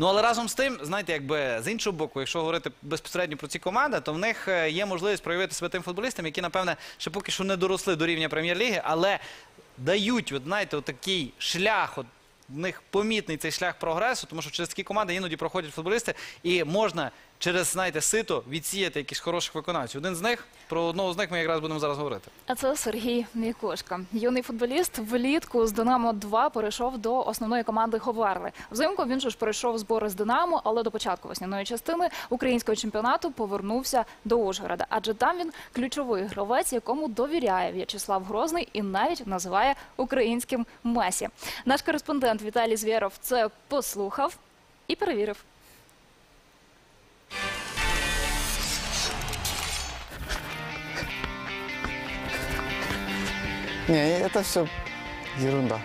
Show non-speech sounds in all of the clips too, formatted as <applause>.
Ну але разом з тим, знаєте, якби з іншого боку, якщо говорити безпосередньо про ці команди, то в них е, є можливість проявити себе тим футболістам, які, напевне, ще поки що не доросли до рівня прем'єр-ліги, але дають, от, знаєте, от такий шлях. От, в них помітний цей шлях прогресу, тому що через такі команди іноді проходять футболісти, і можна через знаєте, сито відсіяти якихось хороших виконавців. Один з них про одного з них ми якраз будемо зараз говорити. А це Сергій Мікошка. Юний футболіст влітку з Динамо 2 перейшов до основної команди Говерли. Взимку він ж перейшов збори з Динамо, але до початку весняної частини українського чемпіонату повернувся до Ужгорода. Адже там він ключовий гравець, якому довіряє В'ячеслав Грозний і навіть називає українським Месі. Наш кореспондент Віталій Звєров це послухав і перевірив. Не, это все ерунда.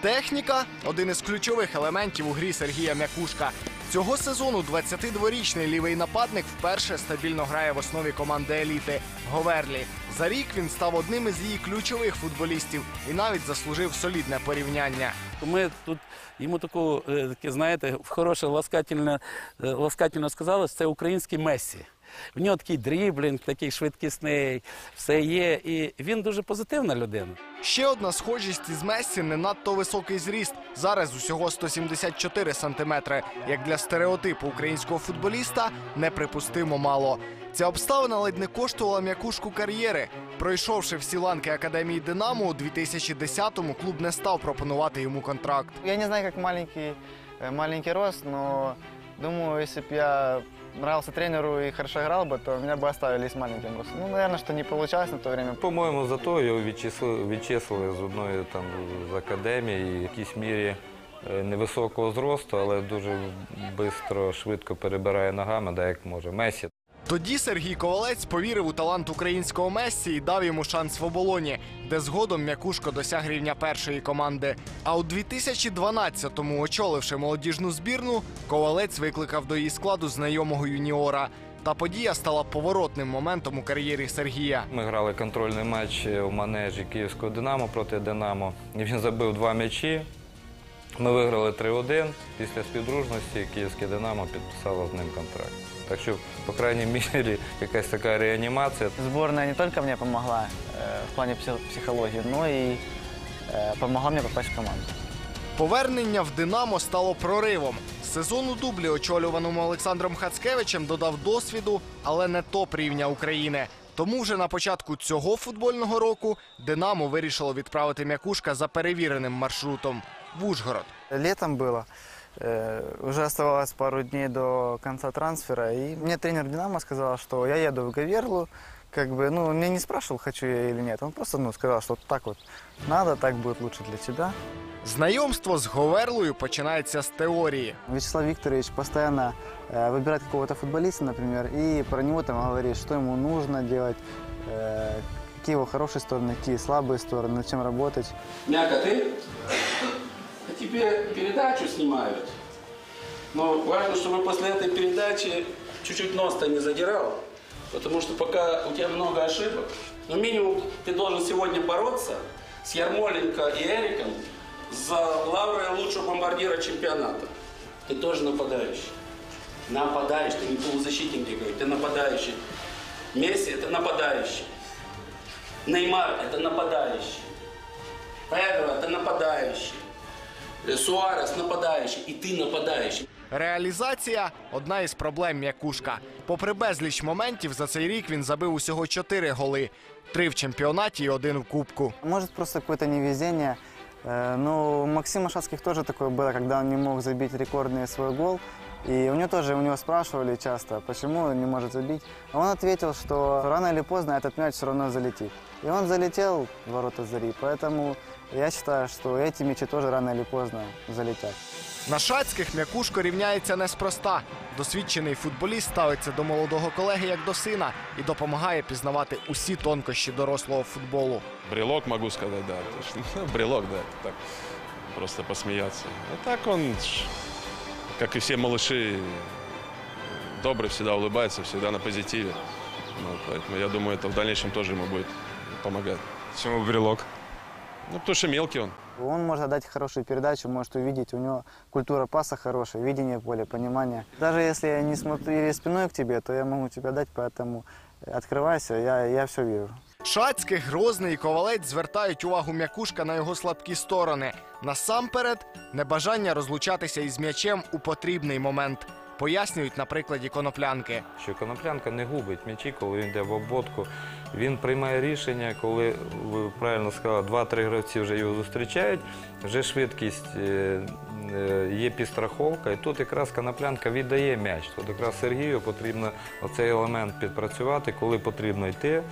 Техніка один із ключових елементів у грі Сергія Мякушка. Цього сезону 22-річний лівий нападник вперше стабільно грає в основі команди еліти Говерлі. За рік він став одним із її ключових футболістів і навіть заслужив солідне порівняння. Ми тут йому таку, е, таке, знаєте, хороше ласкательно, е, ласкательно сказали, це український Мессі. В нього такий дріблінг, такий швидкісний, все є. І він дуже позитивна людина. Ще одна схожість із Мессі не надто високий зріст. Зараз усього 174 сантиметри. Як для стереотипу українського футболіста неприпустимо мало. Ця обставина ледь не коштувала м'якушку кар'єри. Пройшовши всі ланки академії Динамо, у 2010-му клуб не став пропонувати йому контракт. Я не знаю, как маленький, э, маленький рост, но думаю, если бы я нравился тренеру и хорошо играл бы, то меня бы оставили с маленьким. Ну, наверное, что не получалось на то время. По-моєму, зато його відчислили, відчислили з одної там з академії, в якійсь мірі е, невисокого зросту, але дуже швидко, швидко перебирає ногами, да як може. Месі. Тоді Сергій Ковалець повірив у талант українського Мессі і дав йому шанс в оболоні, де згодом м'якушко досяг рівня першої команди. А у 2012-му, очоливши молодіжну збірну, Ковалець викликав до її складу знайомого юніора. Та подія стала поворотним моментом у кар'єрі Сергія. Ми грали контрольний матч у манежі Київського Динамо проти Динамо. Він забив два м'ячі. Ми виграли 3-1. Після співдружності Київське Динамо підписало з ним контракт. Так що, по крайній мірі, <laughs> якась така реанімація. Сборная не только мне помогла э, в плане псих- психологии, но и э, помогла попасть в команду. Повернення в Динамо стало проривом. Сезон у дублі, очолюваному Олександром Хацкевичем, додав досвіду, але не топ рівня України. Тому вже на початку цього футбольного року Динамо вирішило відправити м'якушка за перевіреним маршрутом в Ужгород. Летом было. э, Уже оставалось пару дней до конца трансфера, и мне тренер «Динамо» сказал, что я еду в Гаверлу, как бы, ну, меня не спрашивал, хочу я или нет, он просто, ну, сказал, что так вот надо, так будет лучше для тебя. Знайомство з Говерлою починається з теорії. Вячеслав Викторович постоянно э, выбирает какого-то футболиста, например, и про него там говорит, что ему нужно делать, э, какие его хорошие стороны, какие слабые стороны, над чем работать. Мяка, ты? Тебе передачу снимают. Но важно, чтобы после этой передачи чуть-чуть нос-то не задирал. Потому что пока у тебя много ошибок, но минимум ты должен сегодня бороться с Ярмоленко и Эриком за лавры лучшего бомбардира чемпионата. Ты тоже нападающий. Нападающий, ты не полузащитник, говорю, ты нападающий. Месси это нападающий. Неймар это нападающий. Педро это нападающий. Э, Суарес нападающий. И ты нападающий. Реалізація одна із проблем м'якушка. Попри безліч моментів, за цей рік він забив усього чотири голи: три в чемпіонаті і один в кубку. Может, просто какое-то невезение. Э, Ну, Максим Ашатских тоже такое было, когда он не мог забить рекордный свой гол. И у него тоже, у него спрашивали часто, почему он не может забить. А он ответил, что рано или поздно этот мяч все равно залетит. И он залетел в ворота Зари, поэтому я считаю, что эти мячи тоже рано или поздно залетят. На шацьких м'якушко рівняється неспроста. Досвідчений футболіст ставиться до молодого колеги як до сина і допомагає пізнавати усі тонкощі дорослого футболу. Брелок могу сказать, да. То <laughs> есть, ну, брелок, да, так. Просто посмеяться. А так он, ж, как и все малыши, добрый, всегда улыбается, всегда на позитиве. Ну, поэтому я думаю, это в дальнейшем тоже ему будет помогать. Почему брелок? Ну, потому что мелкий он. Он может отдать хорошую передачу, может увидеть, у него культура паса хорошая, видение поля, понимание. Даже если я не смотрю спиной к тебе, то я могу тебе дать, поэтому открывайся, я, я все вижу. Шацький, Грозний і Ковалець звертають увагу м'якушка на його слабкі сторони. Насамперед, небажання розлучатися із м'ячем у потрібний момент. Пояснюють на прикладі коноплянки. Що коноплянка не губить м'ячі, коли він йде в обводку. Він приймає рішення, коли ви правильно сказали, два-три гравці вже його зустрічають, вже швидкість е, е, є підстраховка, і тут якраз коноплянка віддає м'яч. Тут якраз Сергію потрібно оцей елемент підпрацювати, коли потрібно йти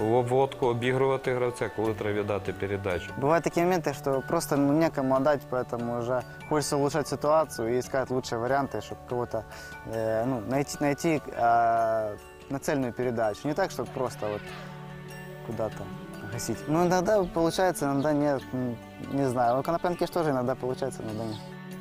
в обводку, обігрувати гравця, коли треба віддати передачу. Бывают такие моменты, что просто ну, некому отдать, поэтому уже хочется улучшать ситуацию и искать лучшие варианты, чтобы кого-то э, ну, найти, найти э, нацельную передачу. Не так, чтобы просто вот куда-то гасить. Ну, иногда получается, иногда нет, м, не знаю. У Коноплянки же тоже иногда получается, иногда нет.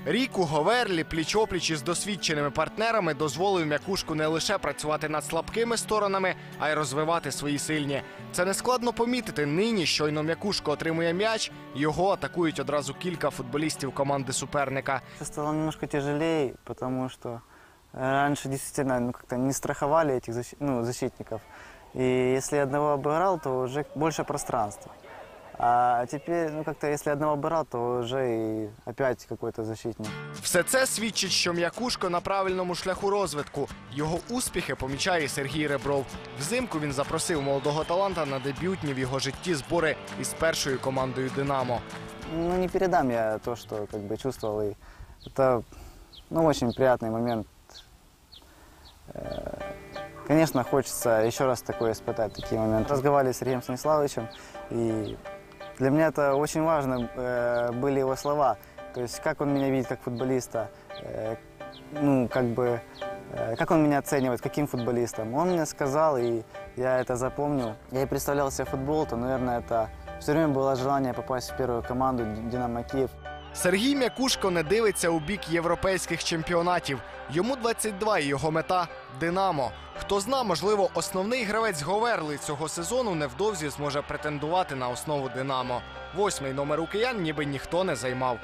Рік у Говерлі пліч-опліч із досвідченими партнерами дозволив м'якушку не лише працювати над слабкими сторонами, а й розвивати свої сильні. Це не складно помітити. Нині щойно м'якушко отримує м'яч, його атакують одразу кілька футболістів команди суперника. Это стало немножко тяжелее, потому что э, раньше действительно ну, как-то не страховали этих защи- ну, защитников. И если одного обыграл, то уже больше пространства. А теперь, ну как-то, если одного обыграл, то уже и опять какой-то защитник. Все це свідчить, що м'якушко на правильному шляху розвитку. Його успіхи помічає Сергій Ребров. Взимку він запросив молодого таланта на дебютні в його житті збори із першою командою Динамо. Ну, не передам я то, что как бы чувствовал. И это, ну, очень приятный момент. Э, Конечно, хочется еще раз такое испытать, такие моменты. Разговаривали с Сергеем Станиславовичем, и для меня это очень важно э, были его слова. То есть, как он меня видит как футболиста, э, ну, как бы, э, как он меня оценивает, каким футболистом. Он мне сказал, и я это запомнил. Я и представлял себе футбол, то, наверное, это все время было желание попасть в первую команду «Динамо Киев». Сергій М'якушко не дивиться у бік європейських чемпіонатів. Йому 22 і його мета Динамо. Хто зна, можливо, основний гравець Говерли цього сезону невдовзі зможе претендувати на основу Динамо. Восьмий номер у киян ніби ніхто не займав.